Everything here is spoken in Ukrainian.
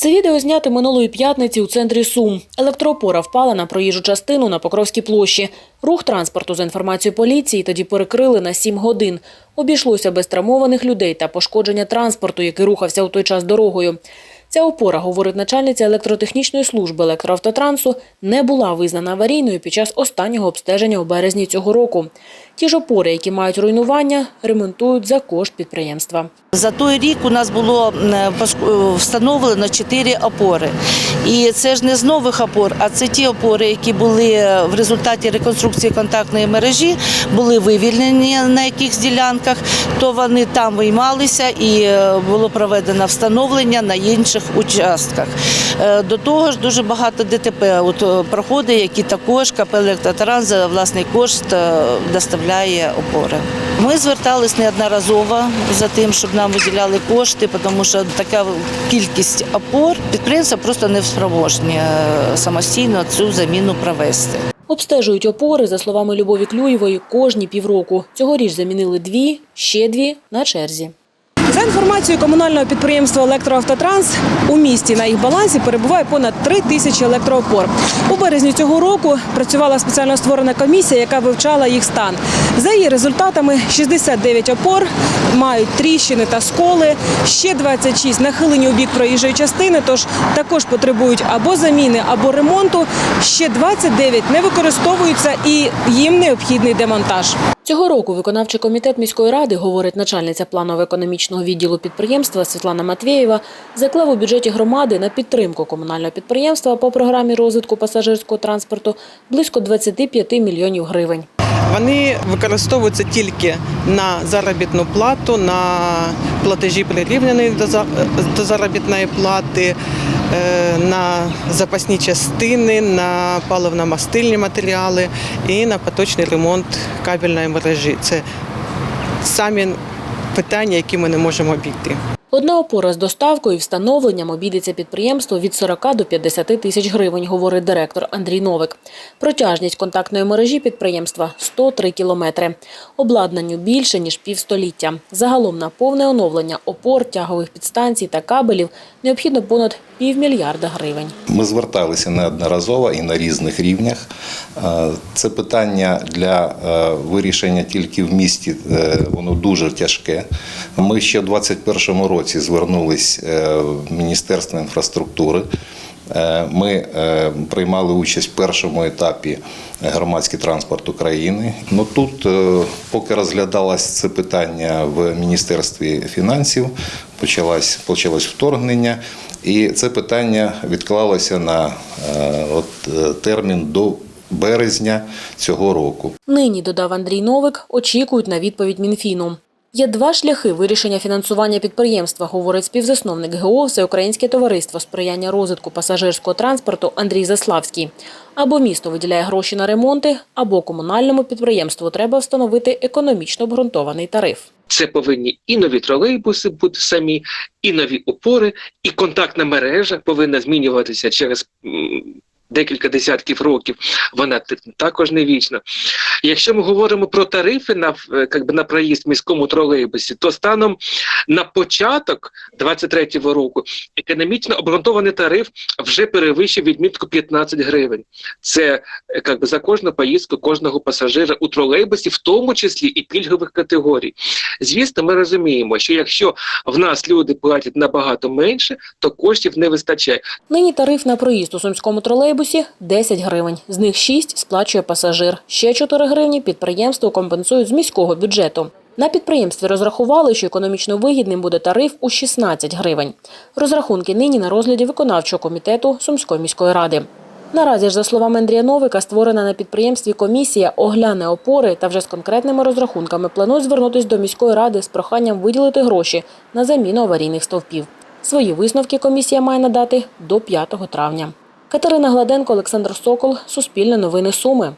Це відео знято минулої п'ятниці у центрі Сум. Електроопора впала на проїжджу частину на Покровській площі. Рух транспорту, за інформацією поліції, тоді перекрили на 7 годин. Обійшлося без травмованих людей та пошкодження транспорту, який рухався у той час дорогою. Ця опора, говорить начальниця електротехнічної служби електроавтотрансу, не була визнана аварійною під час останнього обстеження у березні цього року. Ті ж опори, які мають руйнування, ремонтують за кошт підприємства. За той рік у нас було е, встановлено чотири опори. І це ж не з нових опор, а це ті опори, які були в результаті реконструкції контактної мережі, були вивільнені на якихось ділянках, то вони там виймалися і е, було проведено встановлення на інших участках. Е, До того ж, дуже багато ДТП от, е, проходить, які також КП «Електротранс» за власний кошт е, доставляє опори. Ми звертались неодноразово за тим, щоб нам виділяли кошти, тому що така кількість опор підприємства просто не спроможні е, самостійно цю заміну провести. Обстежують опори, за словами Любові Клюєвої, кожні півроку. Цьогоріч замінили дві, ще дві на черзі. За інформацією комунального підприємства «Електроавтотранс», у місті на їх балансі перебуває понад три тисячі електроопор. У березні цього року працювала спеціально створена комісія, яка вивчала їх стан. За її результатами 69 опор мають тріщини та сколи, ще 26 нахилені у бік проїжджої частини, тож також потребують або заміни, або ремонту. Ще 29 не використовуються і їм необхідний демонтаж. Цього року виконавчий комітет міської ради, говорить начальниця планово-економічного відділу підприємства Світлана Матвєєва, заклав у бюджеті громади на підтримку комунального підприємства по програмі розвитку пасажирського транспорту близько 25 мільйонів гривень. Вони використовуються тільки на заробітну плату, на платежі прирівняні до заробітної плати, е, на запасні частини, на паливно-мастильні матеріали і на поточний ремонт кабельної мережі. Це самі питання, які ми не можемо обійти. Одна опора з доставкою і встановленням обійдеться підприємство від 40 до 50 тисяч гривень, говорить директор Андрій Новик. Протяжність контактної мережі підприємства – 103 кілометри. Обладнанню більше, ніж півстоліття. Загалом на повне оновлення опор, тягових підстанцій та кабелів необхідно понад півмільярда гривень. Ми зверталися неодноразово і на різних рівнях. Е, Це питання для е, вирішення тільки в місті, е, воно дуже тяжке. Ми ще в 2021 році звернулись е, в Міністерство інфраструктури. Е, Ми е, приймали участь в першому етапі громадський транспорт України. Ну тут, поки розглядалось це питання в Міністерстві фінансів, почалось, почалось вторгнення, і це питання відклалося на от, термін до березня цього року. Нині, додав Андрій Новик, очікують на відповідь Мінфіну. Є два шляхи вирішення фінансування підприємства, говорить співзасновник ГО Всеукраїнське товариство сприяння розвитку пасажирського транспорту Андрій Заславський. Або місто виділяє гроші на ремонти, або комунальному підприємству треба встановити економічно обґрунтований тариф. Це повинні і нові тролейбуси бути самі, і нові опори, і контактна мережа повинна змінюватися через декілька десятків років. Вона також не вічна. Якщо ми говоримо про тарифи на, е, би, на проїзд в міському тролейбусі, то станом на початок 23-го року економічно обґрунтований тариф вже перевищив відмітку 15 гривень. Це е, би, за кожну поїздку кожного пасажира у тролейбусі, в тому числі і пільгових категорій. Звісно, ми розуміємо, що якщо в нас люди платять набагато менше, то коштів не вистачає. Нині тариф на проїзд у сумському тролейбусі 10 гривень. З них 6 сплачує пасажир. Ще 4 гривні підприємство компенсують з міського бюджету. На підприємстві розрахували, що економічно вигідним буде тариф у 16 гривень. Розрахунки нині на розгляді виконавчого комітету Сумської міської ради. Наразі ж, за словами Андрія Новика, створена на підприємстві комісія огляне опори та вже з конкретними розрахунками планують звернутися до міської ради з проханням виділити гроші на заміну аварійних стовпів. Свої висновки комісія має надати до 5 травня. Катерина Гладенко, Олександр Сокол, Суспільне новини Суми.